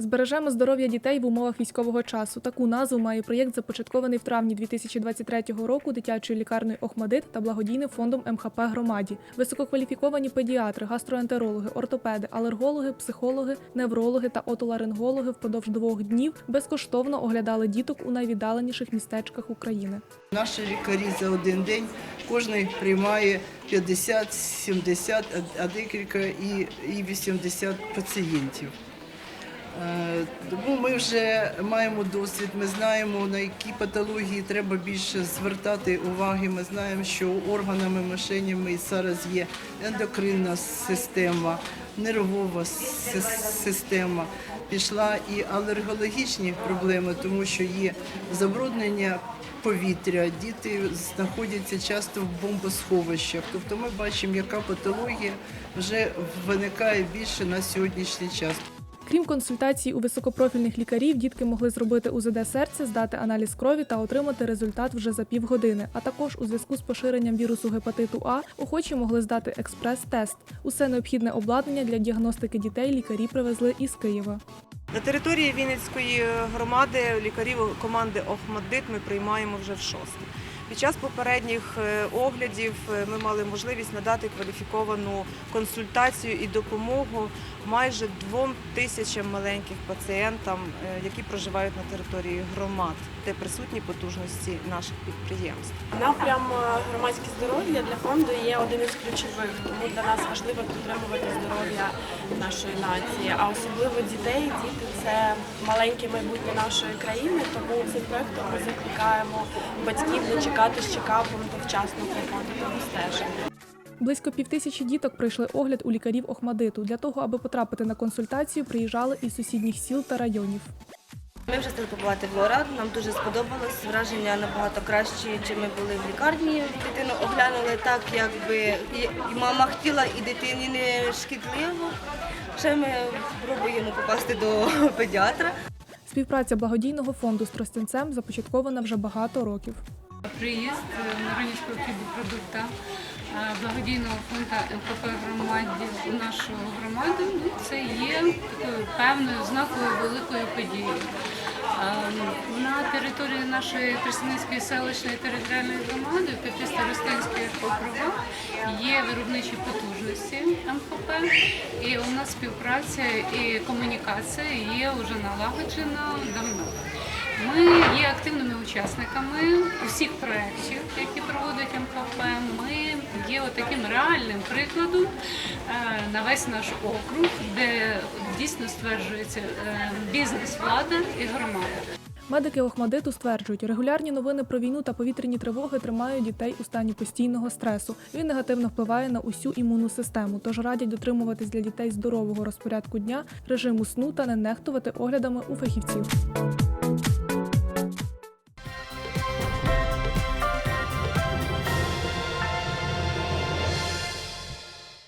Збережемо здоров'я дітей в умовах військового часу. Таку назву має проєкт, започаткований в травні 2023 року дитячою лікарнею Охмадит та благодійним фондом МХП громаді. Висококваліфіковані педіатри, гастроентерологи, ортопеди, алергологи, психологи, неврологи та отоларингологи впродовж двох днів безкоштовно оглядали діток у найвіддаленіших містечках України. Наші лікарі за один день кожен приймає 50, 70, а- декілька і 80 пацієнтів. Е, Тому ми вже маємо досвід, ми знаємо, на які патології треба більше звертати уваги. Ми знаємо, що органами мишенями зараз є ендокринна система, нервова система. Пішла і алергологічні проблеми, тому що є забруднення повітря, діти знаходяться часто в бомбосховищах. Тобто ми бачимо, яка патологія вже виникає більше на сьогоднішній час. Крім консультацій у високопрофільних лікарів, дітки могли зробити УЗД серця, здати аналіз крові та отримати результат вже за півгодини. А також у зв'язку з поширенням вірусу гепатиту А охочі могли здати експрес-тест. Усе необхідне обладнання для діагностики дітей лікарі привезли із Києва. На території Вінницької громади лікарів команди Охмаддит ми приймаємо вже в шосте. Під час попередніх е, оглядів е, ми мали можливість надати кваліфіковану консультацію і допомогу майже двом тисячам маленьких пацієнтам, е, які проживають на території громад, де присутні потужності наших підприємств. Напрям громадське здоров'я для фонду є один із ключових, тому для нас важливо підтримувати здоров'я нашої нації, а особливо дітей. Діти це маленьке майбутнє нашої країни. Тому цим проектом ми закликаємо батьків не чекати з чекапом та вчасно приходити до обстеження. Близько півтисячі діток пройшли огляд у лікарів Охмадиту. Для того, аби потрапити на консультацію, приїжджали із сусідніх сіл та районів. Ми вже встигли побувати в Лорад, нам дуже сподобалось. Враження набагато кращі, чим ми були в лікарні. Дитину оглянули так, якби і мама хотіла, і дитині не шкідливо. Ще ми пробуємо попасти до педіатра. Співпраця благодійного фонду з Тростянцем започаткована вже багато років. Приїзд е, Миронівського хлібопродукта е, благодійного фонду МПП громаді у нашу громаду ну, це є такою певною знаковою великою подією. Е, На території нашої Тростянецької селищної територіальної громади п'яти старостинських округах є виробничі потужності МПП, і у нас співпраця і комунікація є вже налагоджена давно. Ми є активними учасниками усіх проєктів, які проводить МКП. Ми є таким реальним прикладом е, на весь наш округ, де дійсно стверджується е, бізнес, влада і громада. Медики Охмадиту стверджують, регулярні новини про війну та повітряні тривоги тримають дітей у стані постійного стресу. Він негативно впливає на усю імунну систему, тож радять дотримуватись для дітей здорового розпорядку дня, режиму сну та не нехтувати оглядами у фахівців.